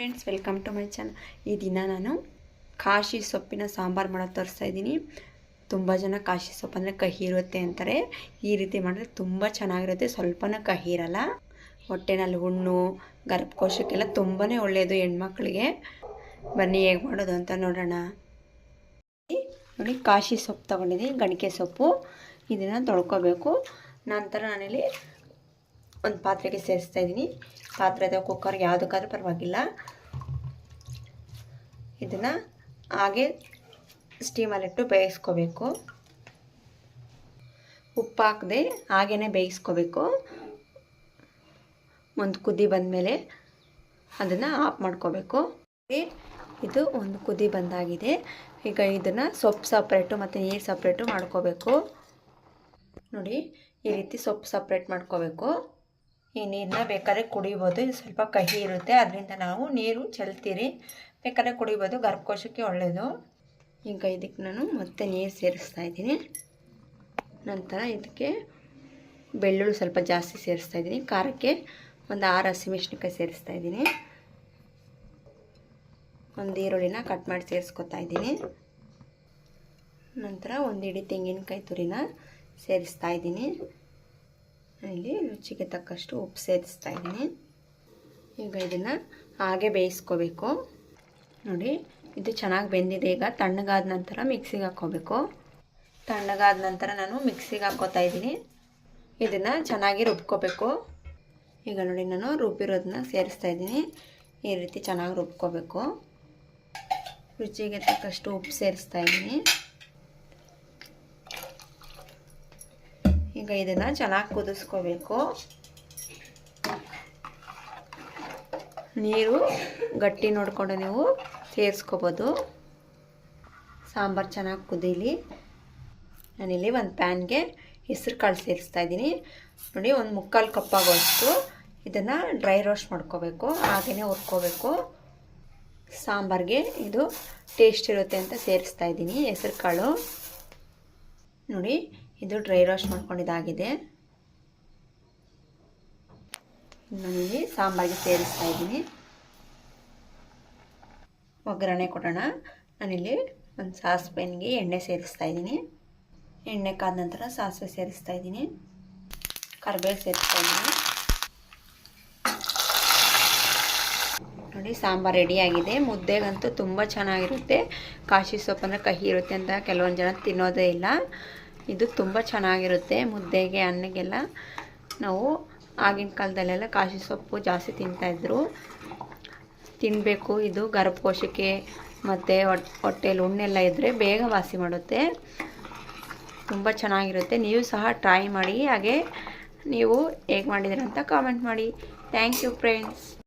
Friends welcome to my channel ಈ ದಿನ ನಾನು ಕಾಶಿ ಸೊಪ್ಪಿನ ಸಾಂಬಾರು ಮಾಡೋದು ತೋರಿಸ್ತಾ ಇದ್ದೀನಿ. ತುಂಬ ಜನ ಕಾಶಿ ಸೊಪ್ಪು ಅಂದರೆ ಕಹಿ ಇರುತ್ತೆ ಅಂತಾರೆ. ಈ ರೀತಿ ಮಾಡಿದ್ರೆ ತುಂಬ ಚೆನ್ನಾಗಿರುತ್ತೆ. ಸ್ವಲ್ಪನೂ ಕಹಿ ಇರಲ್ಲ. ಹೊಟ್ಟೆನಲ್ಲಿ ಹುಣ್ಣು, ಗರ್ಭಕೋಶಕ್ಕೆಲ್ಲ ತುಂಬಾ ಒಳ್ಳೆಯದು ಹೆಣ್ಮಕ್ಳಿಗೆ. ಬನ್ನಿ ಹೇಗೆ ಮಾಡೋದು ಅಂತ ನೋಡೋಣ. ನೋಡಿ, ಕಾಶಿ ಸೊಪ್ಪು ತೊಗೊಂಡಿದ್ದೀನಿ, ಗಣಿಕೆ ಸೊಪ್ಪು. ಇದನ್ನು ತೊಳ್ಕೊಬೇಕು. ನಂತರ ನಾನಿಲ್ಲಿ ಒಂದು ಪಾತ್ರೆಗೆ ಸೇರಿಸ್ತಾ ಇದ್ದೀನಿ. ಪಾತ್ರೆ ಅಥವಾ ಕುಕ್ಕರ್ ಯಾವುದಕ್ಕಾದ್ರೂ ಪರವಾಗಿಲ್ಲ. ಇದನ್ನು ಹಾಗೆ ಸ್ಟೀಮಲ್ಲಿಟ್ಟು ಬೇಯಿಸ್ಕೋಬೇಕು. ಉಪ್ಪು ಹಾಕದೆ ಹಾಗೇ ಬೇಯಿಸ್ಕೋಬೇಕು. ಒಂದು ಕುದಿ ಬಂದಮೇಲೆ ಅದನ್ನು ಆಫ್ ಮಾಡ್ಕೋಬೇಕು. ಇದು ಒಂದು ಕುದಿ ಬಂದಾಗಿದೆ. ಈಗ ಇದನ್ನು ಸೊಪ್ಪು ಸಪ್ರೇಟು ಮತ್ತು ನೀರು ಸಪ್ರೇಟು ಮಾಡ್ಕೋಬೇಕು. ನೋಡಿ, ಈ ರೀತಿ ಸೊಪ್ಪು ಸಪ್ರೇಟ್ ಮಾಡ್ಕೋಬೇಕು. ಈ ನೀರನ್ನ ಬೇಕಾದ್ರೆ ಕುಡಿಬೋದು. ಇದು ಸ್ವಲ್ಪ ಕಹಿ ಇರುತ್ತೆ. ಅದರಿಂದ ನಾವು ನೀರು ಚೆಲ್ತೀರಿ. ಬೇಕಾದ್ರೆ ಕುಡಿಬೋದು. ಗರ್ಭಕೋಶಕ್ಕೆ ಒಳ್ಳೆಯದು ಈಗ ಇದಕ್ಕೆ ನಾನು ಮತ್ತೆ ನೀರು ಸೇರಿಸ್ತಾ ಇದ್ದೀನಿ. ನಂತರ ಇದಕ್ಕೆ ಬೆಳ್ಳುಳ್ಳಿ ಸ್ವಲ್ಪ ಜಾಸ್ತಿ ಸೇರಿಸ್ತಾ ಇದ್ದೀನಿ. ಖಾರಕ್ಕೆ ಒಂದು ಆರು ಹಸಿಮೆಣ್ಸಿನ್ಕಾಯಿ ಸೇರಿಸ್ತಾ ಇದ್ದೀನಿ. ಒಂದು ಈರುಳ್ಳಿನ ಕಟ್ ಮಾಡಿ ಸೇರಿಸ್ಕೊತಾ ಇದ್ದೀನಿ. ನಂತರ ಒಂದು ಇಡೀ ತೆಂಗಿನಕಾಯಿ ತುರಿನ ಸೇರಿಸ್ತಾ ಇದ್ದೀನಿ. ಇಲ್ಲಿ ರುಚಿಗೆ ತಕ್ಕಷ್ಟು ಉಪ್ಪು ಸೇರಿಸ್ತಾ ಇದ್ದೀನಿ. ಈಗ ಇದನ್ನು ಹಾಗೆ ಬೇಯಿಸ್ಕೋಬೇಕು. ನೋಡಿ, ಇದು ಚೆನ್ನಾಗಿ ಬೆಂದಿದೆ. ಈಗ ತಣ್ಣಗಾದ ನಂತರ ಮಿಕ್ಸಿಗೆ ಹಾಕ್ಕೋಬೇಕು. ತಣ್ಣಗಾದ ನಂತರ ನಾನು ಮಿಕ್ಸಿಗೆ ಹಾಕ್ಕೋತಾ ಇದ್ದೀನಿ. ಇದನ್ನು ಚೆನ್ನಾಗಿ ರುಬ್ಕೋಬೇಕು. ಈಗ ನೋಡಿ, ನಾನು ರುಬ್ಬಿರೋದನ್ನ ಸೇರಿಸ್ತಾ ಇದ್ದೀನಿ. ಈ ರೀತಿ ಚೆನ್ನಾಗಿ ರುಬ್ಕೋಬೇಕು. ರುಚಿಗೆ ತಕ್ಕಷ್ಟು ಉಪ್ಪು ಸೇರಿಸ್ತಾ ಇದ್ದೀನಿ. ಈಗ ಇದನ್ನು ಚೆನ್ನಾಗಿ ಕುದಿಸ್ಕೋಬೇಕು. ನೀರು ಗಟ್ಟಿ ನೋಡಿಕೊಂಡು ನೀವು ಸೇರಿಸ್ಕೋಬೋದು. ಸಾಂಬಾರು ಚೆನ್ನಾಗಿ ಕುದೀಲಿ. ನಾನಿಲ್ಲಿ ಒಂದು ಪ್ಯಾನ್ಗೆ ಹೆಸ್ರು ಕಾಳು ಸೇರಿಸ್ತಾ ಇದ್ದೀನಿ. ನೋಡಿ, ಒಂದು ಮುಕ್ಕಾಲು ಕಪ್ಪಾಗುವಷ್ಟು ಇದನ್ನು ಡ್ರೈ ರೋಸ್ಟ್ ಮಾಡ್ಕೋಬೇಕು. ಹಾಗೆಯೇ ಹುರ್ಕೋಬೇಕು. ಸಾಂಬಾರಿಗೆ ಇದು ಟೇಸ್ಟ್ ಇರುತ್ತೆ ಅಂತ ಸೇರಿಸ್ತಾ ಇದ್ದೀನಿ ಹೆಸ್ರು ಕಾಳು. ನೋಡಿ ಇದು ಡ್ರೈ ರೋಸ್ಟ್ ಮಾಡ್ಕೊಂಡಿದ್ದಾಗಿದೆ ನಾನಿಲ್ಲಿ ಸಾಂಬಾರಿಗೆ ಸೇರಿಸ್ತಾ ಇದ್ದೀನಿ. ಒಗ್ಗರಣೆ ಕೊಡೋಣ. ನಾನಿಲ್ಲಿ ಒಂದು ಸಾಸ್ಪೆನ್ಗೆ ಎಣ್ಣೆ ಸೇರಿಸ್ತಾ ಇದ್ದೀನಿ. ಎಣ್ಣೆ ಕಾದ ನಂತರ ಸಾಸಿವೆ ಸೇರಿಸ್ತಾ ಇದ್ದೀನಿ. ಕರಿಬೇವು ಸೇರಿಸ್ತಾ ಇದ್ದೀನಿ. ನೋಡಿ, ಸಾಂಬಾರು ರೆಡಿಯಾಗಿದೆ ಮುದ್ದೆಗಂತೂ ತುಂಬ ಚೆನ್ನಾಗಿರುತ್ತೆ. ಕಾಶಿ ಸೊಪ್ಪು ಅಂದರೆ ಕಹಿ ಇರುತ್ತೆ ಅಂತ ಕೆಲವೊಂದು ಜನ ತಿನ್ನೋದೇ ಇಲ್ಲ. ಇದು ತುಂಬ ಚೆನ್ನಾಗಿರುತ್ತೆ ಮುದ್ದೆಗೆ, ಅನ್ನಗೆಲ್ಲ. ನಾವು ಆಗಿನ ಕಾಲದಲ್ಲೆಲ್ಲ ಕಾಶಿ ಸೊಪ್ಪು ಜಾಸ್ತಿ ತಿಂತಾಯಿದ್ರು ತಿನ್ನಬೇಕು ಇದು ಗರ್ಭಕೋಶಕ್ಕೆ ಮತ್ತು ಹೊಟ್ಟೆಯಲ್ಲಿ ಎಲ್ಲ ಇದ್ದರೆ ಬೇಗ ವಾಸಿ ಮಾಡುತ್ತೆ. ತುಂಬ ಚೆನ್ನಾಗಿರುತ್ತೆ. ನೀವು ಸಹ ಟ್ರೈ ಮಾಡಿ. ಹಾಗೆ ನೀವು ಹೇಗೆ ಮಾಡಿದ್ದೀರ ಅಂತ ಕಾಮೆಂಟ್ ಮಾಡಿ. Thank you friends.